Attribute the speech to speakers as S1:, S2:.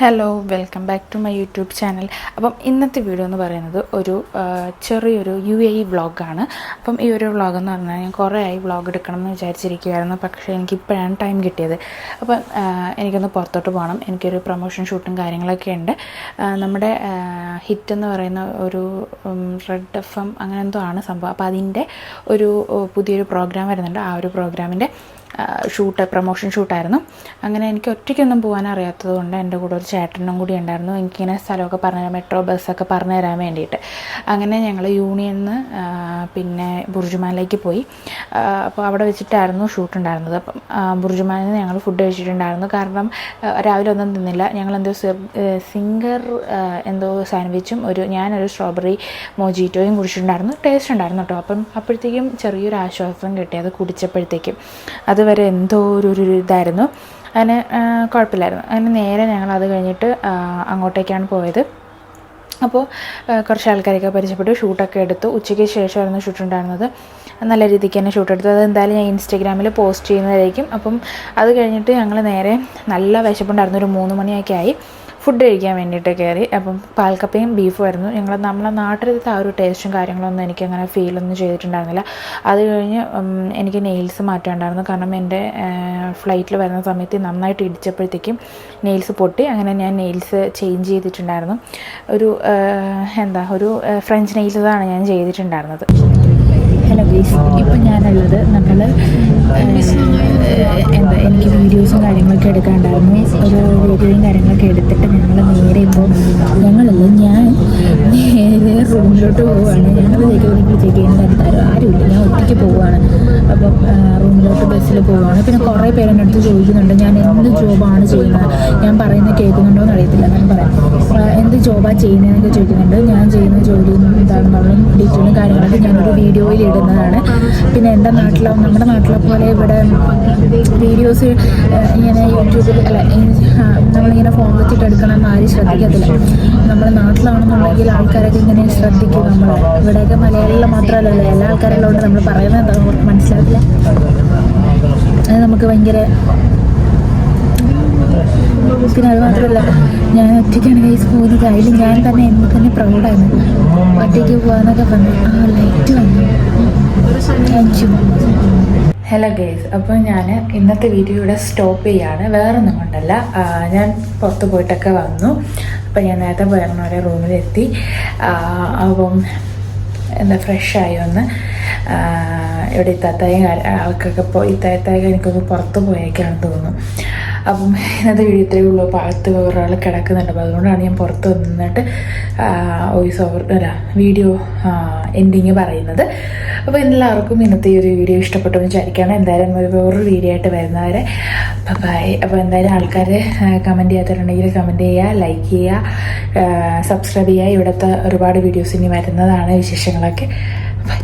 S1: Hello welcome back to my YouTube channel അപ്പം ഇന്നത്തെ video എന്ന് പറയുന്നത് ഒരു ചെറിയൊരു യു എ ഇ വ്ളോഗാണ് അപ്പം ഈ ഒരു വ്ളോഗ് എന്ന് പറഞ്ഞാൽ ഞാൻ കുറേ ആയി വ്ളോഗ് എടുക്കണം എന്ന് വിചാരിച്ചിരിക്കുകയായിരുന്നു. പക്ഷേ എനിക്ക് ഇപ്പോഴാണ് ടൈം കിട്ടിയത്. അപ്പം എനിക്കൊന്ന് പുറത്തോട്ട് പോകണം. എനിക്കൊരു പ്രൊമോഷൻ ഷൂട്ടും കാര്യങ്ങളൊക്കെ ഉണ്ട്. നമ്മുടെ ഹിറ്റ് എന്ന് പറയുന്ന ഒരു റെഡ് എഫ് എം അങ്ങനെ എന്തോ ആണ് സംഭവം. അപ്പോൾ അതിന്റെ ഒരു പുതിയൊരു പ്രോഗ്രാം വരുന്നുണ്ട്. ആ ഒരു പ്രോഗ്രാമിന്റെ ഷൂട്ട് പ്രൊമോഷൻ ഷൂട്ടായിരുന്നു അങ്ങനെ എനിക്ക് ഒറ്റയ്ക്കൊന്നും പോകാൻ അറിയാത്തത് കൊണ്ട് എന്റെ കൂടെ ഒരു ചേട്ടനും കൂടി ഉണ്ടായിരുന്നു. എനിക്കിങ്ങനെ സ്ഥലമൊക്കെ പറഞ്ഞു മെട്രോ ബസ്സൊക്കെ പറഞ്ഞു തരാൻ വേണ്ടിയിട്ട്. അങ്ങനെ ഞങ്ങൾ യൂണിയനിൽ പിന്നെ ബുർജുമാനിലേക്ക് പോയി. അപ്പോൾ അവിടെ വെച്ചിട്ടായിരുന്നു ഷൂട്ട് ഉണ്ടായിരുന്നത്. അപ്പം ബുർജുമാനിൽ ഞങ്ങൾ ഫുഡ് കഴിച്ചിട്ടുണ്ടായിരുന്നു. കാരണം രാവിലെ ഒന്നും തിന്നില്ല. ഞങ്ങൾ എന്തോ സിംഗർ എന്തോ സാൻഡ്വിച്ചും ഒരു ഞാനൊരു സ്ട്രോബെറി മോജിറ്റോയും കുടിച്ചിട്ടുണ്ടായിരുന്നു. ടേസ്റ്റ് ഉണ്ടായിരുന്നു കേട്ടോ. അപ്പം അപ്പോഴത്തേക്കും ചെറിയൊരു ആശ്വാസം കിട്ടി. അത് കുടിച്ചപ്പോഴത്തേക്കും. അതുവരെ എന്തോ ഒരു ഒരു ഇതായിരുന്നു. ആ, കുഴപ്പമില്ലായിരുന്നു. അതിന് നേരെ ഞങ്ങൾ അത് കഴിഞ്ഞിട്ട് അങ്ങോട്ടേക്കാണ് പോയത്. അപ്പോൾ കുറച്ച് ആൾക്കാരൊക്കെ പരിചയപ്പെട്ടു. ഷൂട്ടൊക്കെ എടുത്തു. ഉച്ചയ്ക്ക് ശേഷമായിരുന്നു ഷൂട്ട് ഉണ്ടായിരുന്നത്. നല്ല രീതിക്ക് തന്നെ ഷൂട്ട് എടുത്തു. അത് എന്തായാലും ഞാൻ ഇൻസ്റ്റഗ്രാമിൽ പോസ്റ്റ് ചെയ്യുന്നതായിരിക്കും. അപ്പം അത് കഴിഞ്ഞിട്ട് ഞങ്ങൾ നേരെ നല്ല വിശപ്പുണ്ടായിരുന്നു. ഒരു മൂന്ന് മണിയൊക്കെ ആയി. ഫുഡ് കഴിക്കാൻ വേണ്ടിയിട്ട് കയറി. അപ്പം പാൽക്കപ്പയും ബീഫും ആയിരുന്നു. ഞങ്ങൾ നമ്മളെ നാട്ടിലത്തെ ആ ഒരു ടേസ്റ്റും കാര്യങ്ങളൊന്നും എനിക്ക് അങ്ങനെ ഫീലൊന്നും ചെയ്തിട്ടുണ്ടായിരുന്നില്ല. അത് കഴിഞ്ഞ് എനിക്ക് നെയിൽസ് മാറ്റാണ്ടായിരുന്നു കാരണം എന്റെ ഫ്ലൈറ്റിൽ വരുന്ന സമയത്ത് നന്നായിട്ട് ഇടിച്ചപ്പോഴത്തേക്കും നെയിൽസ് പൊട്ടി. അങ്ങനെ ഞാൻ നെയിൽസ് ചേഞ്ച് ചെയ്തിട്ടുണ്ടായിരുന്നു. ഒരു എന്താ ഒരു ഫ്രഞ്ച് നെയിൽസാണ് ഞാൻ ചെയ്തിട്ടുണ്ടായിരുന്നത്. ഹലോ ഗ്രീസ് ഇപ്പം ഞാനുള്ളത് നമ്മൾ എന്താ എനിക്ക് വീഡിയോസും കാര്യങ്ങളൊക്കെ എടുക്കാണ്ടായിരുന്നു ഒരു വീഡിയോയും കാര്യങ്ങളൊക്കെ എടുത്തിട്ട് ഞങ്ങൾ നേരെ ഇപ്പോൾ ഞങ്ങളല്ല ഞാൻ നേരെ റൂമിലോട്ട് പോവുകയാണ് ഞങ്ങൾ എനിക്ക് എന്റെ എന്തായാലും ആരും ആരുമില്ല. ഞാൻ ഒറ്റയ്ക്ക് പോവുകയാണ് അപ്പം റൂമിലോട്ട് ബസ്സിൽ പോവുകയാണ് പിന്നെ കുറേ പേര് എന്റെ അടുത്ത് ചോദിക്കുന്നുണ്ട് ഞാൻ എന്ത് ജോബാണ് ചെയ്യുന്നത് ഞാൻ പറയുന്നത് കേൾക്കുന്നുണ്ടോ എന്ന് അറിയത്തില്ല. ഞാൻ പറയാം എന്ത് ജോബാണ് ചെയ്യുന്നതെന്നൊക്കെ ചോദിക്കുന്നുണ്ട്. ഞാൻ ചെയ്യുന്ന ജോലി എന്താണെന്നുള്ള ഡീറ്റെയിലും കാര്യങ്ങളൊക്കെ ഞാനൊരു വീഡിയോയിൽ ഇടുന്നതാണ്. പിന്നെ എന്റെ നാട്ടിലോ നമ്മുടെ നാട്ടിലെ പോലെ ഇവിടെ വീഡിയോസ് ഇങ്ങനെ യൂട്യൂബിൽ അല്ല നമ്മളിങ്ങനെ ഫോൺ വെച്ചിട്ട് എടുക്കണമെന്ന് ആരും ശ്രദ്ധിക്കത്തില്ല. നമ്മുടെ നാട്ടിലാണെന്നുണ്ടെങ്കിൽ ആൾക്കാരൊക്കെ ഇങ്ങനെ ശ്രദ്ധിക്കും നമ്മൾ ഇവിടെയൊക്കെ മലയാളികൾ മാത്രമല്ലല്ലോ. എല്ലാ ആൾക്കാരിലോട്ട് നമ്മൾ പറയുന്നത് എന്താ അവർക്ക് മനസ്സിലാക്കില്ല അത് നമുക്ക് ഭയങ്കര പിന്നെ അത് മാത്രമല്ല ഞാൻ ഒറ്റയ്ക്കാണ് കൈസ് പോകുന്നത്. അതിൽ ഞാൻ തന്നെ എന്നെ തന്നെ പ്രൗഡാണ് ഒറ്റയ്ക്ക് പോകാന്നൊക്കെ പറഞ്ഞു ആ ലൈറ്റ് വന്നു. താങ്ക് യു ഹലോ ഗേസ് അപ്പോൾ ഞാൻ ഇന്നത്തെ വീഡിയോ ഇവിടെ സ്റ്റോപ്പ് ചെയ്യാണ്. വേറൊന്നും കൊണ്ടല്ല. ഞാൻ പുറത്ത് പോയിട്ടൊക്കെ വന്നു. അപ്പോൾ ഞാൻ നേരത്തെ പറഞ്ഞ ഒരു റൂമിലെത്തി. അപ്പം എന്താ ഫ്രഷായി ഒന്ന് ഇവിടെ ഇത്താത്തയും ആൾക്കൊക്കെ പോയി ഇത്താത്തയൊക്കെ എനിക്കൊന്ന് പുറത്ത് പോയേക്കാണെന്ന് തോന്നുന്നു. അപ്പം ഇന്നത്തെ വീഡിയോ ഇത്രയേ ഉള്ളൂ. അകത്ത് ഒരാൾ കിടക്കുന്നുണ്ട്. അപ്പോൾ അതുകൊണ്ടാണ് ഞാൻ പുറത്ത് വന്നിട്ട് വോയിസ് ഓവർ അല്ല വീഡിയോ എൻഡിങ് പറയുന്നത്. അപ്പോൾ എല്ലാവർക്കും ഇന്നത്തെ ഈ ഒരു വീഡിയോ ഇഷ്ടപ്പെട്ടു എന്ന് വിചാരിക്കുകയാണ്. എന്തായാലും ഒരു വേറൊരു വീഡിയോ ആയിട്ട് വരുന്നവരെ ബൈ അപ്പോൾ എന്തായാലും ആൾക്കാർ കമന്റ് ചെയ്യാത്തവരുണ്ടെങ്കിൽ കമന്റ് ചെയ്യുക ലൈക്ക് ചെയ്യുക സബ്സ്ക്രൈബ് ചെയ്യുക. ഇവിടുത്തെ ഒരുപാട് വീഡിയോസ് ഇനി വരുന്നതാണ് വിശേഷങ്ങളൊക്കെ. ബൈ